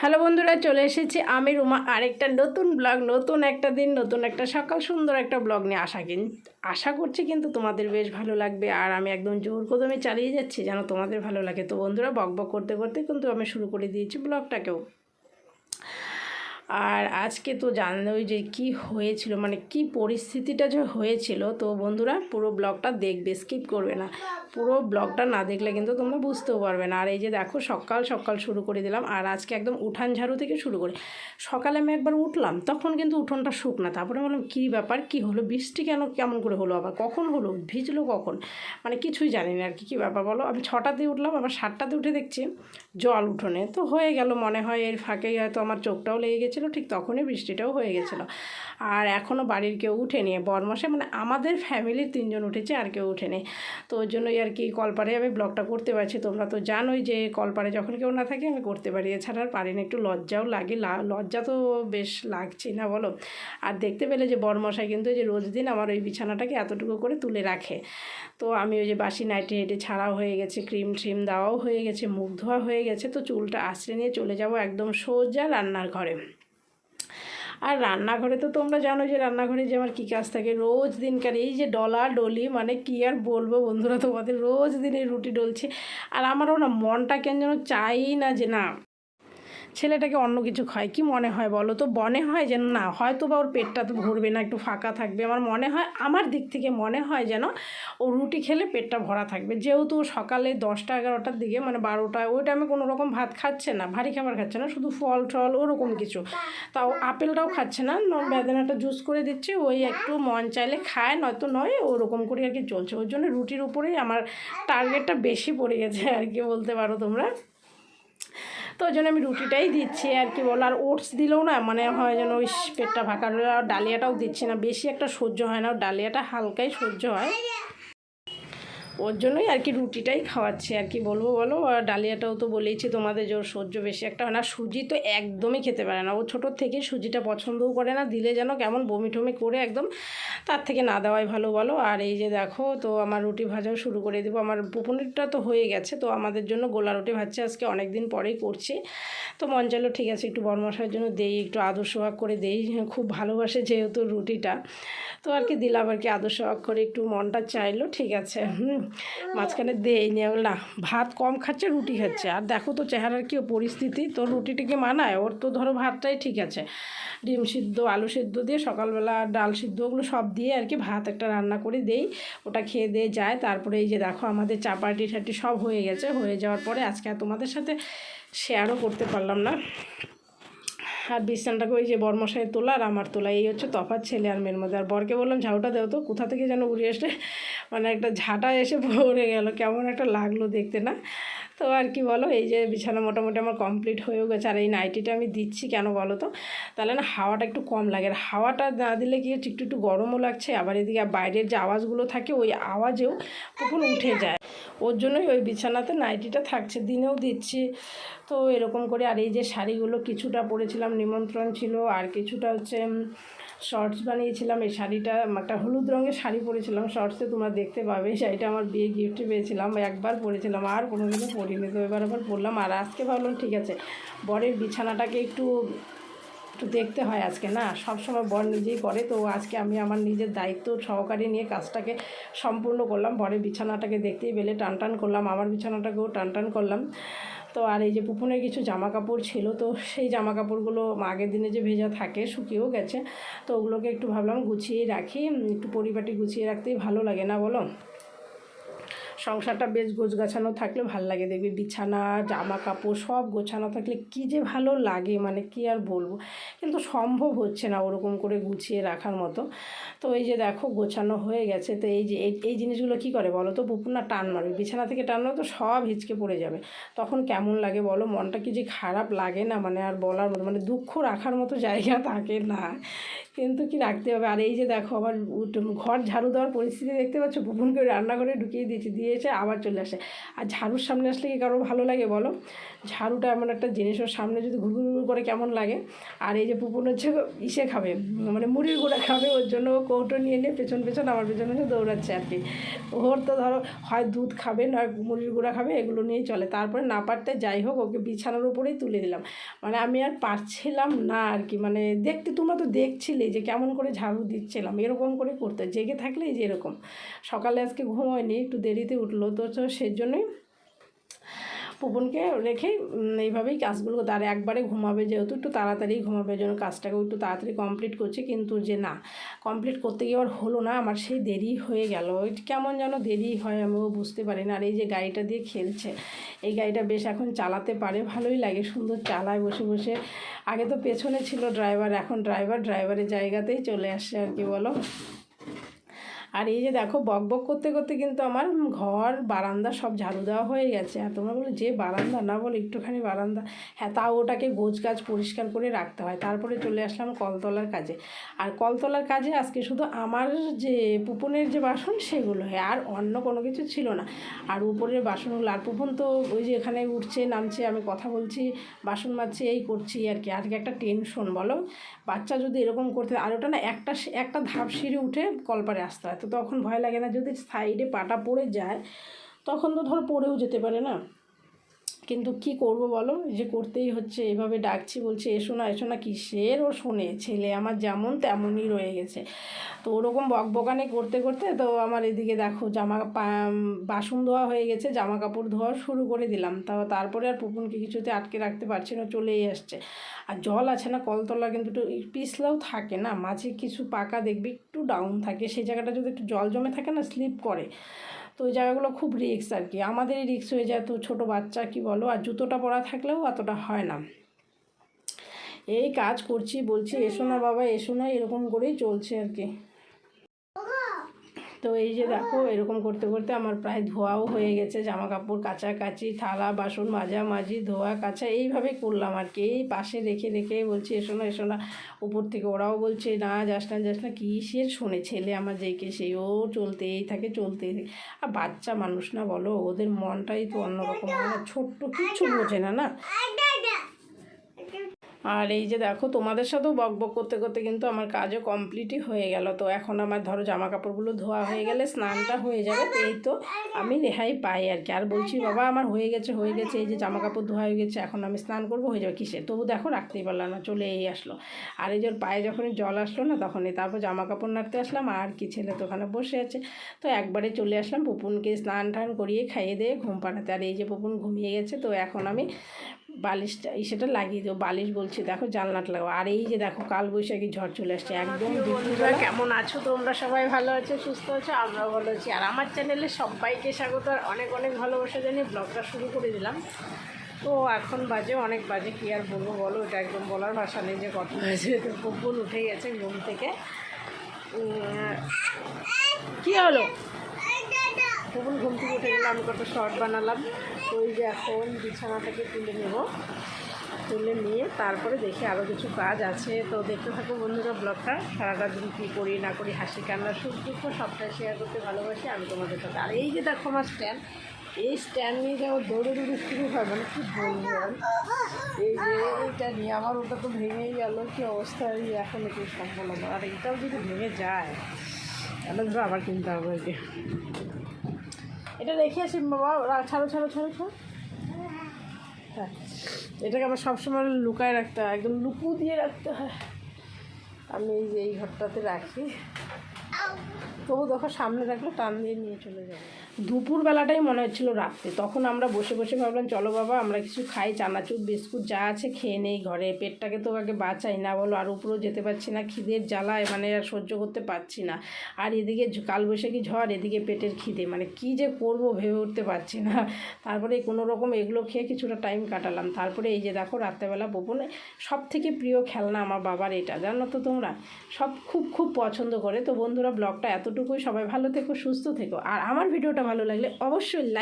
Hello বন্ধুরা, চলে এসেছি আমি রুমা। আরেকটা নতুন ব্লগ, নতুন একটা দিন, নতুন একটা সকাল, সুন্দর একটা ব্লগ নিয়ে। কিন, আশা করছি কিন্তু তোমাদের বেশ ভালো লাগবে। আর আমি একদম জোর কদমে চালিয়ে যাচ্ছি যেন তোমাদের ভালো লাগে। তো বন্ধুরা, বক বক করতে করতে কিন্তু আমি শুরু করে দিয়েছি ব্লগটাকেও। আর আজকে তো জানোই যে কি হয়েছিল মানে কি পরিস্থিতিটা যে হয়েছিল। তো বন্ধুরা, পুরো ব্লগটা দেখবে, স্কিপ করবে না। পুরো ব্লগটা না দেখলে কিন্তু তোমরা বুঝতেও পারবে না। আর এই যে দেখো, সকাল সকাল শুরু করে দিলাম, আর আজকে একদম উঠান ঝাড়ু থেকে শুরু করে। সকালে আমি একবার উঠলাম, তখন কিন্তু উঠোনটা শুকনা, তারপরে বললাম, কী ব্যাপার? কি হলো? বৃষ্টি কেন? কেমন করে হলো আবার? কখন হলো? ভিজলো কখন? মানে কিছুই জানি না আর কি, কী ব্যাপার বলো? আমি ছটাতে উঠলাম, আবার সাতটাতে উঠে দেখছি জল উঠোনে। তো হয়ে গেল, মনে হয় এর ফাঁকেই হয়তো আমার চোখটাও লেগে গেছিল, ঠিক তখনই বৃষ্টিটাও হয়ে গেছিল। আর এখনও বাড়ির কেউ উঠেনি, বরমাসে মানে আমাদের ফ্যামিলির তিনজন উঠেছে আর কেউ উঠেনি। তো ওই জন্যই আর কি কলপারে আমি ব্লগটা করতে পারছি। তোমরা তো জানোই যে কলপারে যখন কেউ না থাকে আমি করতে পারি। এছাড়া আর পারি না, একটু লজ্জাও লাগে। লজ্জা তো বেশ লাগছে না বলো? আর দেখতে পেলে যে বরমশাই কিন্তু যে রোজ দিন আমার ওই বিছানাটাকে এতটুকু করে তুলে রাখে। তো আমি ওই যে বাসি নাইটি হেঁটে ছাড়াও হয়ে গেছে, ক্রিম ট্রিম দেওয়াও হয়ে গেছে, মুখ ধোয়া হয়ে গেছে। তো চুলটা আশ্রে নিয়ে চলে যাব একদম সোজা রান্নার ঘরে। আর রান্নাঘরে তো তোমরা জানো যে রান্নাঘরে যে আমার কী কাজ থাকে, রোজ দিনকার এই যে ডলা ডলি মানে কী আর বলব বন্ধুরা তোমাদের, রোজ দিন এই রুটি ডলছে। আর আমারও না মনটা কেন যেন চাই না যে না ছেলেটাকে অন্য কিছু খায়, কি মনে হয় বলো? তো মনে হয় যেন না হয়তো বা ওর পেটটা তো ভরবে না, একটু ফাঁকা থাকবে। আমার মনে হয়, আমার দিক থেকে মনে হয় যেন ও রুটি খেলে পেটটা ভরা থাকবে। যেহেতু সকালে দশটা, এগারোটার দিকে মানে বারোটায় ওই টাইমে কোনো রকম ভাত খাচ্ছে না, ভারী খাবার খাচ্ছে না, শুধু ফল টল, ওরকম কিছু। তাও আপেলটাও খাচ্ছে না বেদানাটা জুস করে দিচ্ছে, ওই একটু মন চাইলে খায়, নয়তো নয়, ওরকম করে আর কি চলছে। ওই জন্য রুটির উপরেই আমার টার্গেটটা বেশি পড়ে গেছে আর কি, বলতে পারো তোমরা। তো ওই জন্য আমি রুটিটাই দিচ্ছি আর কি বলো। আর ওটস দিলেও না মানে হয় যেন ওই পেটটা ফাঁকা। রইল আর ডালিয়াটাও দিচ্ছি না, বেশি একটা সহ্য হয় না। ডালিয়াটা হালকাই সহ্য হয়। ওর জন্যই আর কি রুটিটাই খাওয়াচ্ছি আর কি বলব বলো। আর ডালিয়াটাও তো বলেইছি তোমাদের ওর সহ্য বেশি একটা হয় না। সুজি তো একদমই খেতে পারে না। ও ছোটোর থেকে সুজিটা পছন্দও করে না। দিলে যেন কেমন বমি টমি করে একদম তার থেকে না দেওয়াই ভালো বলো। আর এই যে দেখো, তো আমার রুটি ভাজাও শুরু করে দেবো। আমার পুপুনিরটা তো হয়ে গেছে, তো আমাদের জন্য গোলা রুটি ভাজছে। আজকে অনেক দিন পরেই করছি। তো মন চাইলো ঠিক আছে, একটু বরমশার জন্য দেই, একটু আদর করে দেই। খুব ভালোবাসে যেহেতু রুটিটা। তো আর কি দিলাম আর কি আদর করে, একটু মনটা চাইলো, ঠিক আছে। হুম, মাঝখানে দেই নিয়ে না, ভাত কম খাচ্ছে, রুটি খাচ্ছে। আর দেখো তো চেহারার কি পরিস্থিতি, তো রুটিটিকে মানায়? ওর তো ধরো ভাতটাই ঠিক আছে। ডিম সিদ্ধ, আলু সিদ্ধ দিয়ে সকালবেলা ডাল সিদ্ধ, ওগুলো সব দিয়ে আর কি ভাত একটা রান্না করে দেই। ওটা খেয়ে দিয়ে যায়। তারপরে এই যে দেখো আমাদের চাপাটি ঠাটি সব হয়ে গেছে। হয়ে যাওয়ার পরে আজকে আর তোমাদের সাথে শেয়ারও করতে পারলাম না। আর বিছানাটাকে ওই যে বর্মশাই তোলা আর আমার তোলা, এই হচ্ছে তফাৎ ছেলে আর মেয়ের মধ্যে। আর বরকে বললাম, ঝাউটা দেও তো, কোথা থেকে যেন উড়ে এসে মানে একটা ঝাঁটা এসে পড়ে গেল। কেমন একটা লাগল দেখতে না? তো আর কি বলো, এই যে বিছানা মোটামুটি আমার কমপ্লিট হয়েও গেছে, আর এই নাইটিটা আমি দিচ্ছি কেন বলো তো? তাহলে না হাওয়াটা একটু কম লাগে, আর হাওয়াটা না দিলে হচ্ছে একটু একটু গরমও লাগছে, আবার এদিকে বাইরের যে আওয়াজগুলো থাকে ওই আওয়াজেও কখন উঠে যায়। ওর জন্যই ওই বিছানাতে নাইটিটা থাকছে, দিনেও দিচ্ছি। তো এরকম করে আর এই যে শাড়িগুলো কিছুটা পরেছিলাম, নিমন্ত্রণ ছিল, আর কিছুটা হচ্ছে শর্টস বানিয়েছিলাম, এই শাড়িটা, একটা হলুদ রঙের শাড়ি পরেছিলাম শর্টসে তোমরা দেখতে পাবে শাড়িটা আমার বিয়ে গিফটে পেয়েছিলাম, একবার পরেছিলাম, আর কোনো দিনও পরিনি তো এবার আবার পরলাম আর আজকে ভাবলাম ঠিক আছে, বরের বিছানাটাকে একটু একটু দেখতে হয় আজকে না? সব সময় বর নিজেই করে, তো আজকে আমি আমার নিজের দায়িত্ব সহকারে নিয়ে কাজটাকে সম্পূর্ণ করলাম। বরের বিছানাটাকে দেখতেই পেলে, টান টান করলাম, আমার বিছানাটাকেও টান টান করলাম। তো আর এই যে পুপুনের কিছু জামা কাপড় ছিল, তো সেই জামা কাপড়গুলো আগের দিনে যে ভেজা থাকে, শুকিয়েও গেছে, তো ওগুলোকে একটু ভাবলাম গুছিয়ে রাখি, একটু পরিপাটি গুছিয়ে রাখতেই ভালো লাগে না বলো? সংসারটা বেশ গোছগাছানো থাকলে ভালো লাগে। দেখবি বিছানা জামা কাপড় সব গোছানো থাকলে কি যে ভালো লাগে মানে কি আর বলব? কিন্তু সম্ভব হচ্ছে না ওরকম করে গুছিয়ে রাখার মতো। তো এই যে দেখো গোছানো হয়ে গেছে, তো এই যে, এই- জিনিসগুলো কি করে বলো তো? পুপুর না টান মারবে বিছানা থেকে টান তো সব হিচকে পড়ে যাবে। তখন কেমন লাগে বলো? মনটা কি যে খারাপ লাগে না? মানে আর বলার মতো মানে দুঃখ রাখার মতো জায়গা থাকে না। কিন্তু কি রাখতে হবে? আর এই যে দেখো উঠ- ঘর ঝাড়ু দেওয়ার পরিস্থিতি দেখতে পাচ্ছ? পুপুনকে রান্নাঘরে ঢুকিয়ে দিয়েছি দিয়েছে আবার চলে আসে। আর ঝাড়ুর সামনে আসলে কি কারও ভালো লাগে বলো? ঝাড়ুটা এমন একটা জিনিস, ওর সামনে যদি ঘুর করে কেমন লাগে? আর এই যে পুপুন হচ্ছে ইসে খাবে মানে মুড়ির গুঁড়া খাবে, ওর জন্য কৌটো নিয়ে নিয়ে পেছন পেছন, আমার পেছন পেছন দৌড়াচ্ছে আর কি। ওর তো ধরো, হয় দুধ খাবে, নয় মুড়ির গুঁড়া খাবে, এগুলো নিয়েই চলে। তারপরে না পারতে যাই হোক, ওকে বিছানার উপরেই তুলে দিলাম। মানে আমি আর পারছিলাম না আর কি মানে দেখতে তোমরা তো দেখছিলে। যে কেমন করে ঝাড়ু দিচ্ছিলাম, এরকম করে করতে, জেগে থাকলে যে এরকম। সকালে আজকে ঘুমোয়নি একটু দেরিতে উঠল তো সেজন্যই পুপনকে রেখে এইভাবেই কাজগুলো আর একবারে ঘুমাবে যেহেতু, একটু তাড়াতাড়ি ঘুমাবে জন্য কাজটাকেও একটু তাড়াতাড়ি কমপ্লিট করছে। কিন্তু যে না কমপ্লিট করতে গিয়ে আর হলো না, আমার সেই দেরি হয়ে গেল। কেমন যেন দেরি হয় আমিও বুঝতে পারি না। আর এই যে গাড়িটা দিয়ে খেলছে, এই গাড়িটা বেশ এখন চালাতে পারে, ভালোই লাগে। সুন্দর চালায় বসে বসে। আগে তো পেছনে ছিল ড্রাইভার, এখন ড্রাইভার, ড্রাইভারের জায়গাতেই চলে আসছে আর কি বলো। আর এই যে দেখো, বক বক করতে করতে কিন্তু আমার ঘর, বারান্দা সব ঝাড়ু দেওয়া হয়ে গেছে। আর তোমরা বলো যে বারান্দা? না বলো একটুখানি বারান্দা। হ্যাঁ তাও ওটাকে গোছ গাছ পরিষ্কার করে রাখতে হয়। তারপরে চলে আসলাম কলতলার কাজে। আর কলতলার কাজে আজকে শুধু আমার যে পুপনের যে বাসন, সেগুলো হয়। আর অন্য কোনো কিছু ছিল না। আর উপরের বাসনগুলো, আর পুপন তো ওই যে এখানে উঠছে, নামছে, আমি কথা বলছি, বাসন মাজছি, এই করছি আর কি। আজকে একটা টেনশন বলো? বাচ্চা যদি এরকম করতে, আর ওটা না একটা একটা ধাপ সিঁড়ি উঠে কলপারে আসতে হয়। তো তখন ভয় লাগে না। যদি সাইডে পাটা পড়ে যায়, তখন তো ধর পড়েও যেতে পারে না। কিন্তু কি করব বলো? যে করতেই হচ্ছে, এভাবে ডাকছি, বলছে, এসো না এসো না, কিসের ও শোনে ছেলে আমার যেমন তেমনই রয়ে গেছে। তো ওরকম বকবকানি করতে করতে তো আমার এদিকে দেখো জামা বাসন ধোয়া হয়ে গেছে, জামা কাপড় ধোয়া শুরু করে দিলাম। তা তারপরে আর পুপুনকে কিছুতে আটকে রাখতে পারছি না, চলেই আসছে। আর জল আছে না, কলতলা কিন্তু একটু পিছলাও থাকে না, মাঝে কিছু পাকা দেখবি, একটু ডাউন থাকে। সেই জায়গাটা যদি একটু জল জমে থাকে না স্লিপ করে। তো ওই জায়গাগুলো খুব রিক্স আর কি আমাদেরই রিক্স হয়ে যায় তো ছোটো বাচ্চা কি বলো? আর জুতোটা পরা থাকলেও অতটা হয় না। এই কাজ করছি, বলছি, এসো না বাবা, এসো না। এরকম করেই চলছে আর কি তো এই যে দেখো, এরকম করতে করতে আমার প্রায় ধোয়াও হয়ে গেছে জামা কাপড় কাচাকাচি, থালা, বাসন মাজামাজি ধোয়া কাচা, এইভাবে করলাম আর কি। এই পাশে রেখে রেখে বলছি, এসো না এসো না। উপর থেকে ওরাও বলছে, না, যাস না যাস না। কিসের শোনে ছেলে আমার যেকে সেই, ও চলতেই থাকে চলতেই থাকে। আর বাচ্চা মানুষ না বলো, ওদের মনটাই তো অন্যরকম। না ছোট্ট, কিচ্ছু বোঝে না না? আর এই যে দেখো, তোমাদের সাথেও বক বক করতে করতে কিন্তু আমার কাজও কমপ্লিটই হয়ে গেল। তো এখন আমার ধরো জামা কাপড়গুলো ধোয়া হয়ে গেলে স্নানটা হয়ে যাবে। এই তো আমি রেহাই পাই আর কি। আর বলছি, বাবা, আমার হয়ে গেছে হয়ে গেছে, এই যে জামা কাপড় ধোয়া হয়ে গেছে, এখন আমি স্নান করব, হয়ে যাবে কিসে তবু দেখো, রাখতেই পারলাম না চলে এই আসলো। আর এই ওর পায়ে যখনই জল আসলো না, তখনই তারপর জামা কাপড় নাড়তে আসলাম, আর কি ছেলে তো ওখানে বসে আছে। তো একবারে চলে আসলাম, পুপুনকে স্নান টান করিয়ে খাইয়ে দিয়ে ঘুম পাড়াতে। আর এই যে পুপুন ঘুমিয়ে গেছে, তো এখন আমি বালিশটা সেটা লাগিয়ে দেবো বালিশ বলছি দেখো জানলাটা লাগাবো আর এই যে দেখো কাল বৈশাখী ঝড় চলে আসছে একদম বন্ধুরা কেমন আছো? তোমরা সবাই ভালো আছো সুস্থ আছো আমরাও ভালো আছি। আর আমার চ্যানেলে সবাইকে স্বাগত আর অনেক অনেক ভালোবাসা জানিয়ে ব্লগটা শুরু করে দিলাম। তো এখন বাজে অনেক বাজে কী আর বলব বলো এটা একদম বলার ভাষা নেই যে কত হয়েছে তো পুকুর উঠে গেছে ঘুম থেকে। কী হলো? তখন ঘুম থেকে উঠে গেলে? আমি কত শর্ট বানালাম। ওই যে এখন বিছানাটাকে তুলে নেব। তুলে নিয়ে তারপরে দেখি আরও কিছু কাজ আছে। তো দেখতে থাকো বন্ধুরা ব্লগটা। সারাটা দিন কী করি, না করি, হাসি, কান্না, সুখ, দুঃখ সবটাই শেয়ার করতে ভালোবাসি আমি তোমাদের সাথে। আর এই যে দেখো আমার স্ট্যান্ড এই স্ট্যান্ড নিয়ে যাও দৌড়ে দৌড়ে শুরু হয় মানে কি বলব। এই যে এইটা নিয়ে আমার ওটা তো ভেঙেই গেল, কি অবস্থা? এই এখন একটু সম্ভব আর এইটাও যদি ভেঙে যায়, তাহলে ধরো আবার কিনতে হবে। এটা রেখে আসি বাবা ছাড়ো ছাড়ো ছাড়ো ছাড়ো। হ্যাঁ এটাকে আমার সবসময় লুকায় রাখতে হয়, একদম লুকু দিয়ে রাখতে হয়। আমি এই যে এই ঘরটাতে রাখি। তবু দেখো সামনে রাখলে টান দিয়ে নিয়ে চলে যাবে। দুপুরবেলাটাই মনে হচ্ছিল রাত্রে। তখন আমরা বসে বসে ভাবলাম, চলো বাবা, আমরা কিছু খাই, চানাচুর, বিস্কুট যা আছে খেয়ে নেই ঘরে। পেটটাকে তো আগে বাঁচাই, না বলো আর উপরেও যেতে পারছি না, খিদের জ্বালায় মানে আর সহ্য করতে পারছি না। আর এদিকে কালবৈশাখী ঝড়, এদিকে পেটের খিদে। মানে কি যে করব ভেবে উঠতে পারছি না। তারপরে কোনো রকম এগুলো খেয়ে কিছুটা টাইম কাটালাম। তারপরে এই যে দেখো, রাত্রেবেলা বপনে সব থেকে প্রিয় খেলনা আমার বাবার এটা। জানো তো তোমরা? সব খুব খুব পছন্দ করে। তো বন্ধুরা ব্লগটা এতটুকুই। সবাই ভালো থেকো সুস্থ থেকো। আর আমার ভিডিওটা ভালো লাগলে অবশ্যই